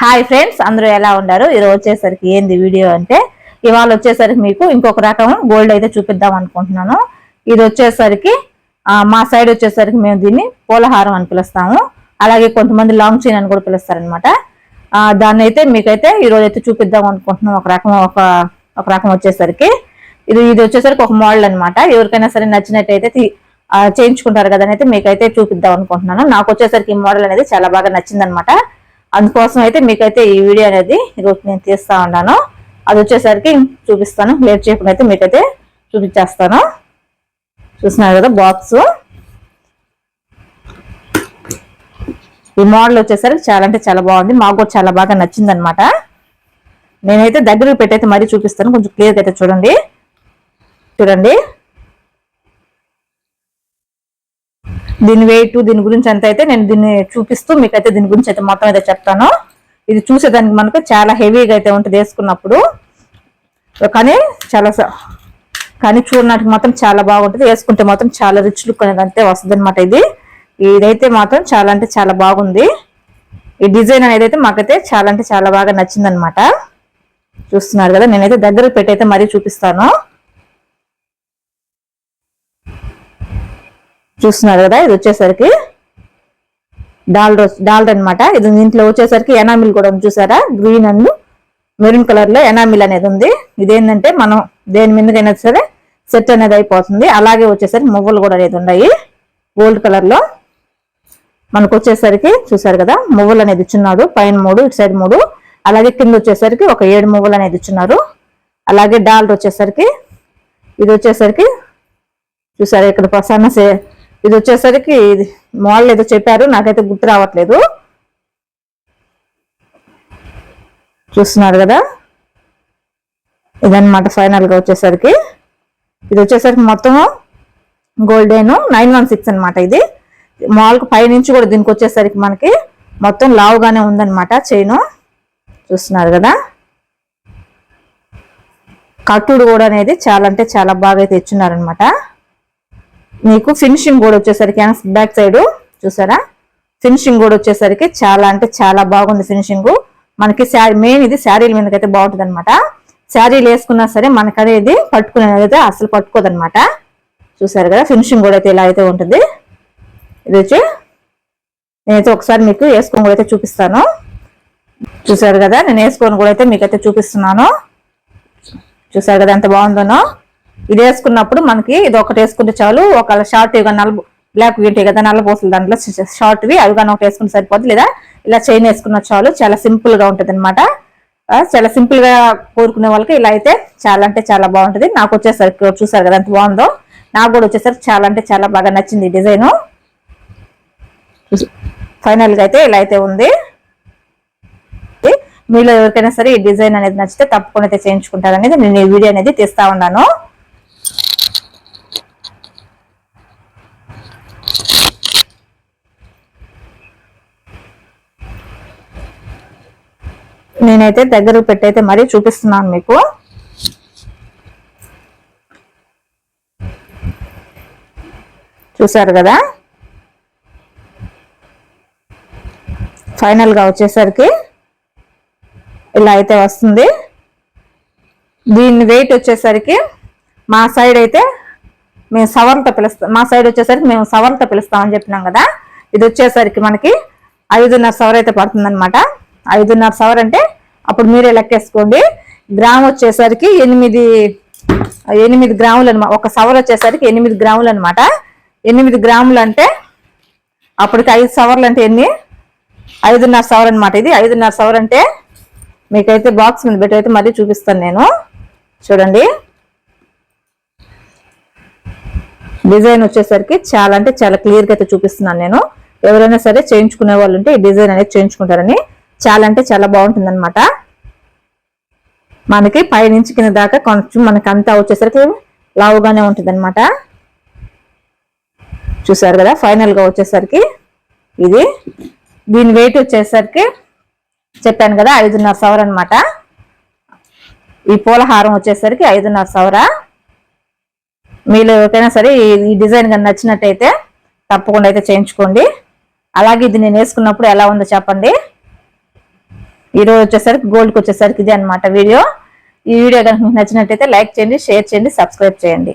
Hi friends అందరూ ఎలా ఉన్నారు? ఈరోజు వచ్చేసరికి ఏంది వీడియో అంటే ఇవాళ వచ్చేసరికి మీకు ఇంకొక రకం గోల్డ్ అయితే చూపిద్దాం అనుకుంటున్నాను. ఇది వచ్చేసరికి మా సైడ్ వచ్చేసరికి మేము దీన్ని పూలహారం అని పిలుస్తాము. అలాగే కొంతమంది లాంగ్ చైన్ అని కూడా పిలుస్తారనమాట దాన్ని అయితే మీకైతే ఈరోజు అయితే చూపిద్దాం అనుకుంటున్నాం. ఒక రకం ఒక ఒక రకం వచ్చేసరికి. ఇది ఇది వచ్చేసరికి ఒక మోడల్ అనమాట ఎవరికైనా సరే నచ్చినట్టయితే చేయించుకుంటారు కదా అయితే మీకైతే చూపిద్దాం అనుకుంటున్నాను. నాకు వచ్చేసరికి ఈ మోడల్ అనేది చాలా బాగా నచ్చిందనమాట అందుకోసం అయితే మీకైతే ఈ వీడియో అనేది ఈరోజు నేను తీస్తా ఉన్నాను. అది వచ్చేసరికి చూపిస్తాను. లేట్ చేయకుండా అయితే మీకైతే చూపించేస్తాను. చూసినారు కదా బాక్స్ ఈ మోడల్ వచ్చేసరికి చాలా అంటే చాలా బాగుంది. మాకు కూడా చాలా బాగా నచ్చింది అనమాట నేనైతే దగ్గరకు పెట్టయితే మరీ చూపిస్తాను. కొంచెం క్లియర్గా అయితే చూడండి. చూడండి. దీని వెయిట్ దీని గురించి ఎంత అయితే నేను దీన్ని చూపిస్తూ మీకైతే దీని గురించి అయితే మొత్తం అయితే చెప్తాను. ఇది చూసేదానికి మనకు చాలా హెవీగా అయితే ఉంటుంది వేసుకున్నప్పుడు. కానీ చాలా కానీ చూడడానికి మాత్రం చాలా బాగుంటుంది. వేసుకుంటే మాత్రం చాలా రిచ్ లుక్ అనేది అంతే వస్తుంది అనమాట ఇది. ఇదైతే మాత్రం చాలా అంటే చాలా బాగుంది. ఈ డిజైన్ అనేది అయితే మాకైతే చాలా అంటే చాలా బాగా నచ్చిందనమాట చూస్తున్నారు కదా నేనైతే దగ్గర పెట్టి అయితే మరీ చూపిస్తాను. చూస్తున్నారు కదా ఇది వచ్చేసరికి డాల్ రోజ్ డాల్ అనమాట ఇది దీంట్లో వచ్చేసరికి ఎనామిల్ కూడా చూసారా? గ్రీన్ అండ్ మెరూన్ కలర్లో ఎనామిల్ అనేది ఉంది. ఇదేంటంటే మనం దేని మీదకైనా సరే సెట్ అనేది అయిపోతుంది. అలాగే వచ్చేసరికి మువ్వలు కూడా అనేది ఉన్నాయి. గోల్డ్ కలర్లో మనకు వచ్చేసరికి చూసారు కదా మువ్వలు అనేది ఇచ్చున్నాడు. పైన మూడు ఇటు సైడ్ మూడు. అలాగే కింద వచ్చేసరికి ఒక ఏడు మువ్వలు అనేది ఇచ్చున్నారు. అలాగే డాల్ వచ్చేసరికి ఇది వచ్చేసరికి చూసారు ఇక్కడ ప్రసన్న సే- ఇది వచ్చేసరికి ఇది మోడల్ ఏదో చెప్పారు నాకైతే గుర్తు రావట్లేదు. చూస్తున్నారు కదా? ఇదన్నమాట ఫైనల్గా వచ్చేసరికి. ఇది వచ్చేసరికి మొత్తము గోల్డెన్ నైన్ వన్ సిక్స్ అనమాట ఇది. మాల్కి పైనుంచి కూడా దీనికి వచ్చేసరికి మనకి మొత్తం లావుగానే ఉందన్నమాట చైను. చూస్తున్నారు కదా? కట్టుడు కూడా అనేది చాలా అంటే చాలా బాగా అయితే ఇచ్చున్నారనమాట మీకు ఫినిషింగ్ కూడా వచ్చేసరికి బ్యాక్ సైడ్ చూసారా? ఫినిషింగ్ కూడా వచ్చేసరికి చాలా అంటే చాలా బాగుంది ఫినిషింగ్ మనకి శారీ మెయిన్ ఇది శారీల మీదకైతే బాగుంటుంది అనమాట శారీలు వేసుకున్నా సరే మనకి అనేది పట్టుకునేది అసలు పట్టుకోదనమాట చూసారు కదా ఫినిషింగ్ కూడా అయితే ఇలా అయితే ఉంటుంది. ఇది వచ్చి నేనైతే ఒకసారి మీకు వేసుకొని కూడా అయితే చూపిస్తాను. చూసారు కదా నేను వేసుకొని కూడా అయితే మీకైతే చూపిస్తున్నాను. చూసారు కదా ఎంత బాగుందనో. ఇది వేసుకున్నప్పుడు మనకి ఇది ఒకటి వేసుకుంటే చాలు. ఒక షార్ట్ ఇక నలుపు బ్లాక్ ఉంటాయి కదా నల్ల పోసలు దాంట్లో షార్ట్వి అవి కానీ ఒకటి వేసుకుంటే సరిపోద్ది. లేదా ఇలా చైన్ వేసుకున్న చాలు. చాలా సింపుల్గా ఉంటుంది అనమాట చాలా సింపుల్గా కోరుకునే వాళ్ళకి ఇలా అయితే చాలా అంటే చాలా బాగుంటుంది. నాకు వచ్చేసరికి చూసారు కదా ఎంత బాగుందో. నాకు కూడా వచ్చేసరికి చాలా అంటే చాలా బాగా నచ్చింది డిజైన్. ఫైనల్గా అయితే ఇలా అయితే ఉంది. మీలో ఎవరికైనా సరే ఈ డిజైన్ అనేది నచ్చితే తప్పకుండా అయితే చేయించుకుంటారనేది నేను ఈ వీడియో అనేది తీస్తా ఉన్నాను. నేనైతే దగ్గర పెట్టయితే మరీ చూపిస్తున్నాను మీకు. చూసారు కదా? ఫైనల్గా వచ్చేసరికి ఇలా అయితే వస్తుంది. దీని వెయిట్ వచ్చేసరికి మా సైడ్ అయితే మేము సవర్లతో పిలుస్తాం మా సైడ్ వచ్చేసరికి మేము సవర్లతో పిలుస్తామని చెప్పినాం కదా? ఇది వచ్చేసరికి మనకి ఐదున్నర సవర్ అయితే పడుతుంది అనమాట ఐదున్నర సవర్ అంటే అప్పుడు మీరే లెక్కేసుకోండి. గ్రామ్ వచ్చేసరికి ఎనిమిది ఎనిమిది గ్రాములు అనమాట ఒక సవర్ వచ్చేసరికి ఎనిమిది గ్రాములు అనమాట ఎనిమిది గ్రాములు అంటే అప్పటికి ఐదు సవర్లు అంటే ఎన్ని? ఐదున్నర సవర్ అనమాట ఇది. ఐదున్నర సవర్ అంటే మీకైతే బాక్స్ మీద పెట్టి అయితే మరీ చూపిస్తాను నేను. చూడండి. డిజైన్ వచ్చేసరికి చాలా అంటే చాలా క్లియర్గా అయితే చూపిస్తున్నాను నేను. ఎవరైనా సరే చేయించుకునే వాళ్ళు ఉంటే ఈ డిజైన్ అనేది చేయించుకుంటారని చాలా అంటే చాలా బాగుంటుంది అనమాట మనకి పైనుంచి కింద దాకా కొంచెం మనకి అంతా వచ్చేసరికి లావుగానే ఉంటుంది అనమాట చూసారు కదా ఫైనల్గా వచ్చేసరికి ఇది. దీని వెయిట్ వచ్చేసరికి చెప్పాను కదా ఐదున్నర సవర్ అనమాట ఈ పూలహారం వచ్చేసరికి ఐదున్నర సవర. మీలో ఎవరికైనా సరే ఈ- ఈ డిజైన్ కానీ నచ్చినట్టయితే తప్పకుండా అయితే చేయించుకోండి. అలాగే ఇది నేను వేసుకున్నప్పుడు ఎలా ఉందో చెప్పండి. ఈ రోజు వచ్చేసరికి గోల్డ్కి వచ్చేసరికి ఇది అన్నమాట వీడియో. ఈ వీడియో కనుక మీకు నచ్చినట్టయితే లైక్ చేయండి షేర్ చేయండి సబ్స్క్రైబ్ చేయండి.